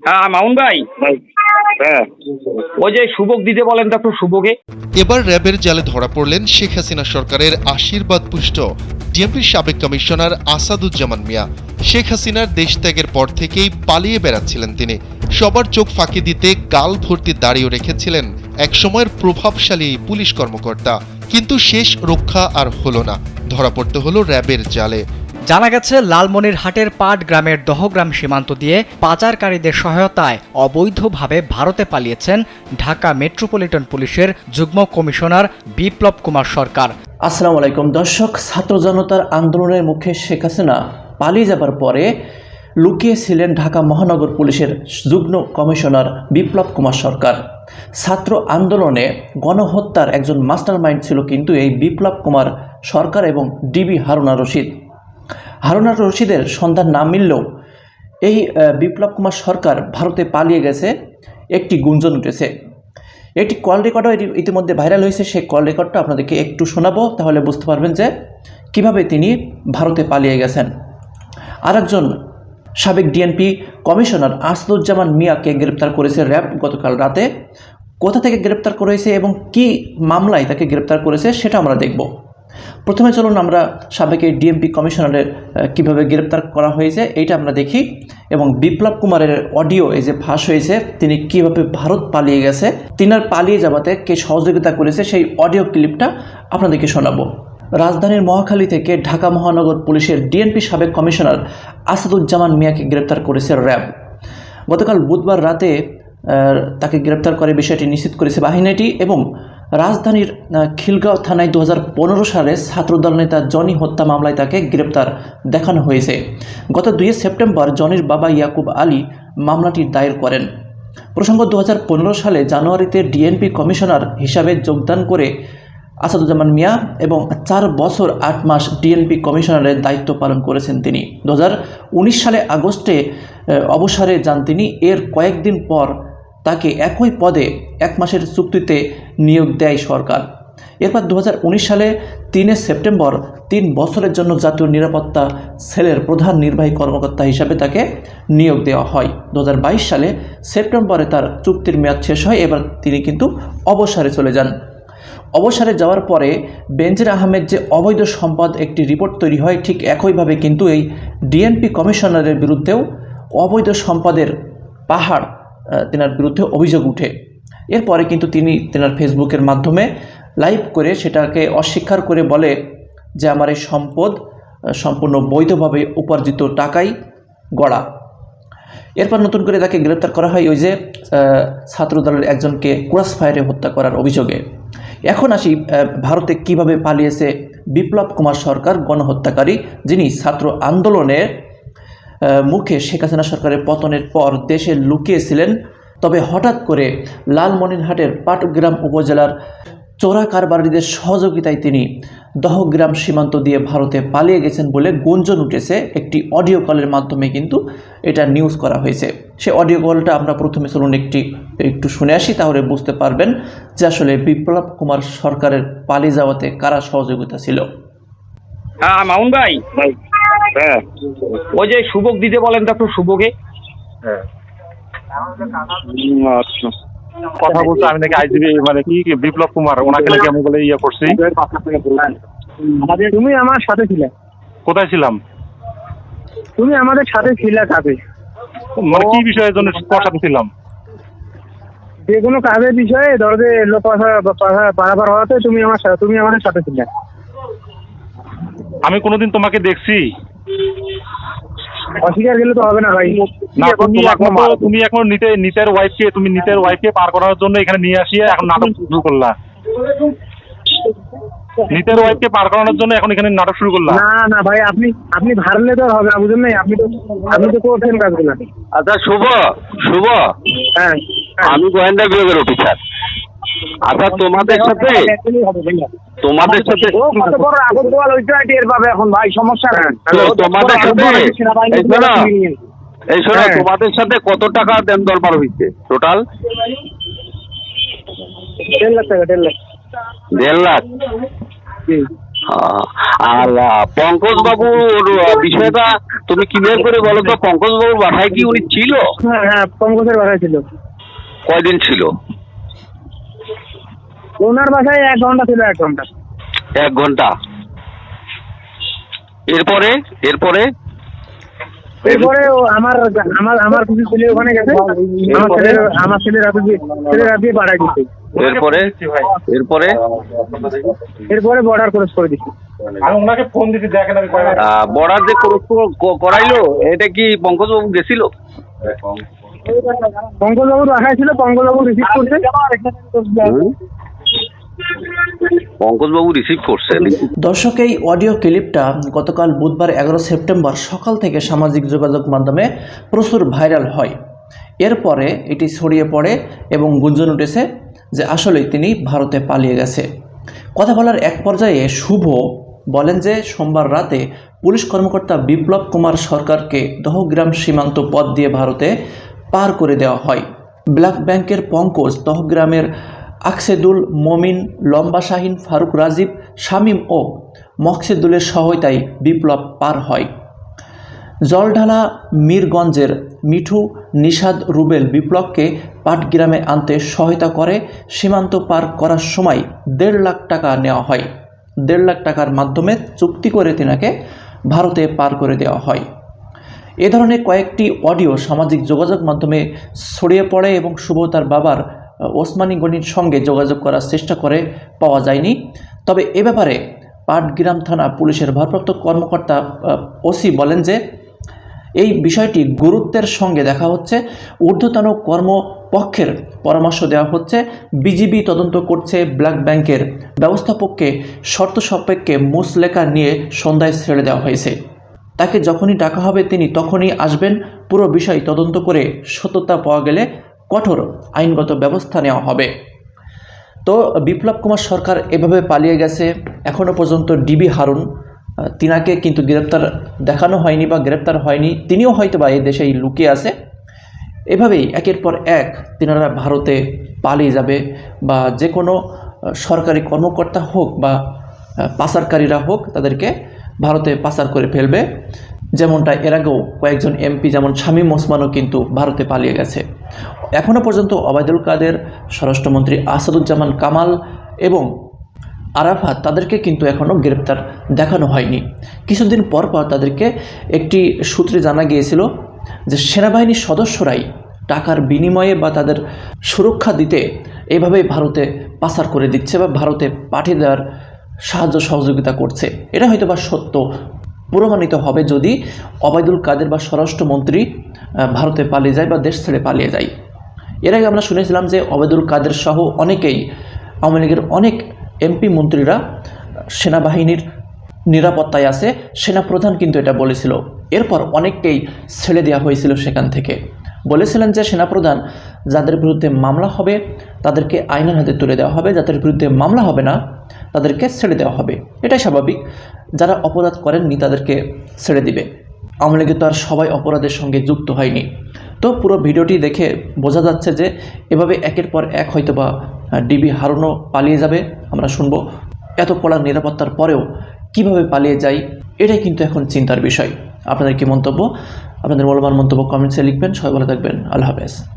হ্যাঁ মামুন ভাই। হ্যাঁ। ওই যে শুভক দিতে বলেন তো একটু শুভকে এবার র্যাবের জালে ধরা পড়লেন শেখ হাসিনা সরকারের আশীর্বাদ পুষ্ট ডিএমপির সাবেক কমিশনার আসাদুজ্জামান মিয়া। শেখ হাসিনার দেশ ত্যাগের পর থেকেই পালিয়ে বেড়াচ্ছিলেন তিনি। সবার চোখ ফাঁকি দিতে গাল ভর্তি দাঁড়িয়ে রেখেছিলেন একসময়ের প্রভাবশালী এই পুলিশ কর্মকর্তা। কিন্তু শেষ রক্ষা আর হলো না। ধরা পড়তে হলো র্যাবের জালে। জানা গেছে লালমনিরহাটের পাট গ্রামের দহগ্রাম সীমান্ত দিয়ে পাচারকারীদের সহায়তায় অবৈধভাবে ভারতে পালিয়েছেন ঢাকা মেট্রোপলিটন পুলিশের যুগ্ম কমিশনার বিপ্লব কুমার সরকার। আসসালামু আলাইকুম। দর্শক, ছাত্র জনতার আন্দোলনের মুখে শেখ হাসিনা পালিয়ে যাবার পরে লুকিয়েছিলেন ঢাকা মহানগর পুলিশের যুগ্ম কমিশনার বিপ্লব কুমার সরকার। ছাত্র আন্দোলনে গণহত্যার একজন মাস্টার মাইন্ড ছিল কিন্তু এই বিপ্লব কুমার সরকার এবং ডিবি হারুনা রশিদ। হারুনা রশিদের সন্ধান না মিললেও এই বিপ্লব কুমার সরকার ভারতে পালিয়ে গেছে, একটি গুঞ্জন উঠেছে। একটি কল রেকর্ডও ইতিমধ্যে ভাইরাল হয়েছে, সেই কল রেকর্ডটা আপনাদেরকে একটু শোনাবো, তাহলে বুঝতে পারবেন যে কীভাবে তিনি ভারতে পালিয়ে গেছেন। আরেকজন সাবেক ডিএনপি কমিশনার আসাদুজ্জামান মিয়াকে গ্রেপ্তার করেছে র্যাব গতকাল রাতে। কোথা থেকে গ্রেপ্তার করেছে এবং কি মামলায় তাকে গ্রেপ্তার করেছে সেটা আমরা দেখব। প্রথমে চলুন আমরা সাবেক এই ডিএমপি কমিশনারের কীভাবে গ্রেপ্তার করা হয়েছে এইটা আমরা দেখি। এবং বিপ্লব কুমারের অডিও এই যে ফাঁস হয়েছে, তিনি কীভাবে ভারত পালিয়ে গেছে, তিনার পালিয়ে যাওয়াতে কে সহযোগিতা করেছে সেই অডিও ক্লিপটা আপনাদেরকে শোনাবো। রাজধানীর মহাখালী থেকে ঢাকা মহানগর পুলিশের ডিএনপি সাবেক কমিশনার আসাদুজ্জামান মিয়াকে গ্রেপ্তার করেছে র্যাব। গতকাল বুধবার রাতে তাকে গ্রেপ্তার করে বিষয়টি নিশ্চিত করেছে বাহিনীটি এবং রাজধানীর খিলগাঁও থানায় দু হাজার পনেরো সালে ছাত্রদল নেতা জনি হত্যা মামলায় তাকে গ্রেপ্তার দেখানো হয়েছে। গত দুই সেপ্টেম্বর জনির বাবা ইয়াকুব আলী মামলাটি দায়ের করেন। প্রসঙ্গ দু হাজার পনেরো সালে জানুয়ারিতে ডিএনপি কমিশনার হিসাবে যোগদান করে আসাদুজ্জামান মিয়া এবং চার বছর আট মাস ডিএনপি কমিশনারের দায়িত্ব পালন করেছেন তিনি। দু হাজার উনিশ সালে আগস্টে অবসরে যান তিনি। এর কয়েকদিন পর তাকে একই পদে এক মাসের চুক্তিতে নিয়োগ দেয় সরকার। এরপর দু হাজার উনিশ সালে তিনে সেপ্টেম্বর তিন বছরের জন্য জাতীয় নিরাপত্তা সেলের প্রধান নির্বাহী কর্মকর্তা হিসাবে তাকে নিয়োগ দেওয়া হয়। দু হাজার বাইশ সালে সেপ্টেম্বরে তার চুক্তির মেয়াদ শেষ হয়, এবার তিনি কিন্তু অবসরে চলে যান। অবসরে যাওয়ার পরে বেনজির আহমেদ যে অবৈধ সম্পদ একটি রিপোর্ট তৈরি হয়, ঠিক একইভাবে কিন্তু এই ডিএনপি কমিশনারের বিরুদ্ধেও অবৈধ সম্পদের পাহাড় তেনার বিরুদ্ধে অভিযোগ উঠে। এরপরে কিন্তু তিনি তেনার ফেসবুকের মাধ্যমে লাইভ করে সেটাকে অস্বীকার করে বলে যে আমার এই সম্পদ সম্পূর্ণ বৈধভাবে উপার্জিত টাকাই গড়া। এরপর নতুন করে তাকে গ্রেপ্তার করা হয় ওই যে ছাত্রদলের একজনকে ক্রস ফায়ারে হত্যা করার অভিযোগে। এখন আসি ভারতে কীভাবে পালিয়েছে বিপ্লব কুমার সরকার গণহত্যাকারী যিনি ছাত্র আন্দোলনের মুখে শেখ হাসিনা সরকারের পতনের পর দেশে লুকিয়েছিলেন। তবে হঠাৎ করে লালমনিরহাটের পাটগ্রাম উপজেলার চোরা কারবারিদের সহযোগিতায় তিনি দহগ্রাম সীমান্ত দিয়ে ভারতে পালিয়ে গেছেন বলে গুঞ্জন উঠেছে। একটি অডিও কলের মাধ্যমে কিন্তু এটা নিউজ করা হয়েছে। সে অডিও কলটা আমরা প্রথমে চলুন একটি একটু শুনে আসি তাহলে বুঝতে পারবেন যে আসলে বিপ্লব কুমার সরকারের পালিয়ে যাওয়াতে কারা সহযোগিতা ছিল। হ্যাঁ মামুন ভাই হ্যাঁ। ওই যে শুভক দিতে বলেন তো একটু শুভকে হ্যাঁ আচ্ছা। কথা বলছে আমি নাকি আইজিবি মানে কি বিপ্লব কুমার ওনাকে নাকি আমি বলে ইয়ে করছি। তুমি আমার সাথে ছিলে। কোথায় ছিলাম? তুমি আমাদের সাথে ছিলে কাজে। মানে কি বিষয়ের জন্য সাথে ছিলাম? যে কোনো কাজের বিষয়ে ধরো যে লোক পারাপার হওয়াতে তুমি আমার সাথে তুমি আমাদের সাথে ছিলে। আমি কোনোদিন তোমাকে দেখছি। অস্বীকার গেলে তো হবে না ভাই। না তুমি এখন তুমি এখন নিতে নিতের ওয়াইফকে তুমি নিতের ওয়াইফকে পার করার জন্য এখানে নিয়ে আসিয়ে এখন নাটক শুরু করলা। নিতের ওয়াইফকে পার করানোর জন্য এখন এখানে নাটক শুরু করলা। না না ভাই আপনি আপনি ভারলে তো হবে না বুঝলেন নাই? আপনি তো আপনি তো করছেন কাজগুলো। আচ্ছা শুভ শুভ। হ্যাঁ। আমি গোয়েন্দা বিভাগের অফিসার আচ্ছা তোমাদের সাথে তোমাদের সাথে ও কত বড় আগত ওইটা টের পাবে এখন ভাই সমস্যা নেই। তোমাদের সাথে এই শোনো, হ্যাঁ। তোমাদের সাথে কত টাকা দেন দরবার হয়েছে টোটাল দেড় লাখ টাকা দেড় লাখ। দেড় লাখ? আর পঙ্কজ বাবুর বিষয়টা তুমি ক্লিয়ার করে বলো তো পঙ্কজ বাবুর বাসায় কি উনি ছিল? হ্যাঁ হ্যাঁ পঙ্কজের বাসায় ছিল। কয়দিন ছিল? ওনার বাসায় এক ঘণ্টা ছিল এক ঘণ্টা। এক ঘণ্টা। এরপরে? এরপরে? এরপরে আমার আমার আমার কিছু ছেলে ওখানে গেছে। আমার ছেলের আমার ছেলে রাতে দিয়ে ছেলে রাতে দিয়ে পাঠাই দিচ্ছে এরপরে? এরপরে? এরপরে বর্ডার ক্রস করে দিচ্ছে আমি ওনাকে ফোন দিতে দেখেন আমি বর্ডার যে করাইলো এটা কি পঙ্কজ বাবু গেছিল পঙ্কজবাবুর বাসায় ছিল পঙ্কজবাবু রিসিভ করছে। পঙ্কজ বাবু রিসিভ করছেন। দর্শক, এই অডিও ক্লিপটা গতকাল বুধবার এগারো সেপ্টেম্বর সকাল থেকে সামাজিক যোগাযোগ মাধ্যমে প্রচুর ভাইরাল হয়। এরপরে এটি ছড়িয়ে পড়ে এবং গুঞ্জন উঠেছে যে তিনি ভারতে পালিয়ে গেছে। কথা বলার এক পর্যায়ে শুভ বলেন যে সোমবার রাতে পুলিশ কর্মকর্তা বিপ্লব কুমার সরকারকে দহগ্রাম সীমান্ত পথ দিয়ে ভারতে পার করে দেওয়া হয়। ব্ল্যাক ব্যাংকের পঙ্কজ দহগ্রামের আকসেদুল মমিন, লম্বা শাহিন, ফারুক রাজীব, শামীম ও মকসেদুলের সহায়তায় বিপ্লব পার হয়। জলঢালা, মীরগঞ্জের মিঠু, নিষাদ রুবেল বিপ্লবকে পাটগ্রামে আনতে সহায়তা করে সীমান্ত পার করার সময় দেড় লাখ টাকা নেওয়া হয়। দেড় লাখ টাকার মাধ্যমে চুক্তি করে তিনাকে ভারতে পার করে দেওয়া হয়। এ ধরনের কয়েকটি অডিও সামাজিক যোগাযোগ মাধ্যমে ছড়িয়ে পড়ে এবং শুভ তার বাবার ওসমানী গণির সঙ্গে যোগাযোগ করার চেষ্টা করে পাওয়া যায়নি। তবে এ ব্যাপারে পাটগ্রাম থানা পুলিশের ভারপ্রাপ্ত কর্মকর্তা ওসি বলেন যে, এই বিষয়টি গুরুত্বের সঙ্গে দেখা হচ্ছে। ঊর্ধ্বতন কর্মপক্ষের পরামর্শ দেওয়া হচ্ছে, বিজিবি তদন্ত করছে ব্ল্যাক ব্যাংকের ব্যবস্থাপককে, শর্ত সাপেক্ষে মুসলেখা নিয়ে সন্ধ্যায় ছেড়ে দেওয়া হয়েছে। তাকে যখনই ডাকা হবে তিনি তখনই আসবেন। পুরো বিষয় তদন্ত করে সত্যতা পাওয়া গেলে কঠোর আইনগত ব্যবস্থা নেওয়া হবে। তো বিপ্লব কুমার সরকার এভাবে পালিয়ে গেছে এখনও পর্যন্ত ডিবি হারুন তিনাকে কিন্তু গ্রেপ্তার দেখানো হয়নি বা গ্রেপ্তার হয়নি, তিনিও হয়তো বা এই দেশেই লুকিয়ে আছে। এভাবেই একের পর এক তিনারা ভারতে পালিয়ে যাবে বা যে কোনো সরকারি কর্মকর্তা হোক বা পাচারকারীরা হোক তাদেরকে ভারতে পাচার করে ফেলবে। যেমনটা এর আগেও কয়েকজন এমপি যেমন শামীম ওসমানও কিন্তু ভারতে পালিয়ে গেছে। এখনও পর্যন্ত ওবায়দুল কাদের, স্বরাষ্ট্রমন্ত্রী আসাদুজ্জামান কামাল এবং আরাফাত তাদেরকে কিন্তু এখনও গ্রেপ্তার দেখানো হয়নি। কিছুদিন পর পর তাদেরকে একটি সূত্রে জানা গিয়েছিল যে সেনাবাহিনীর সদস্যরাই টাকার বিনিময়ে বা তাদের সুরক্ষা দিতে এভাবেই ভারতে পাচার করে দিচ্ছে বা ভারতে পাঠিয়ে দেওয়ার সাহায্য সহযোগিতা করছে। এটা হয়তো বা সত্য প্রমাণিত হবে যদি অবায়দুল কাদের বা স্বরাষ্ট্রমন্ত্রী ভারতে পালিয়ে যায় বা দেশ ছেড়ে পালিয়ে যায়। এর আগে আমরা শুনেছিলাম যে অবেদুল কাদের সহ অনেকেই, আওয়ামী লীগের অনেক এমপি মন্ত্রীরা সেনাবাহিনীর নিরাপত্তায় আছে, সেনাপ্রধান কিন্তু এটা বলেছিল। এরপর অনেককেই ছেড়ে দেওয়া হয়েছিল সেখান থেকে। বলেছিলেন যে সেনাপ্রধান যাদের বিরুদ্ধে মামলা হবে, তাদেরকে আইনের হাতে তুলে দেওয়া হবে, যাদের বিরুদ্ধে মামলা হবে না তাদেরকে ছেড়ে দেওয়া হবে। এটাই স্বাভাবিক। যারা অপরাধ করেননি, তাদেরকে ছেড়ে দিবে। আওয়ামী লীগের তো আর সবাই অপরাধের সঙ্গে যুক্ত হয়নি। তো পুরো ভিডিওটি দেখে বোঝা যাচ্ছে যে, এভাবে একের পর এক হয়তো বা ডিবি হারুনও পালিয়ে যাবে। আমরা শুনব এত কড়া নিরাপত্তার পরেও কীভাবে পালিয়ে যায়, এটাই কিন্তু এখন চিন্তার বিষয়। আপনাদের কি মন্তব্য? আপনাদের মূল্যবান মন্তব্য কমেন্টসে লিখবেন। সবাই ভালো থাকবেন। আল্লাহ হাফেজ।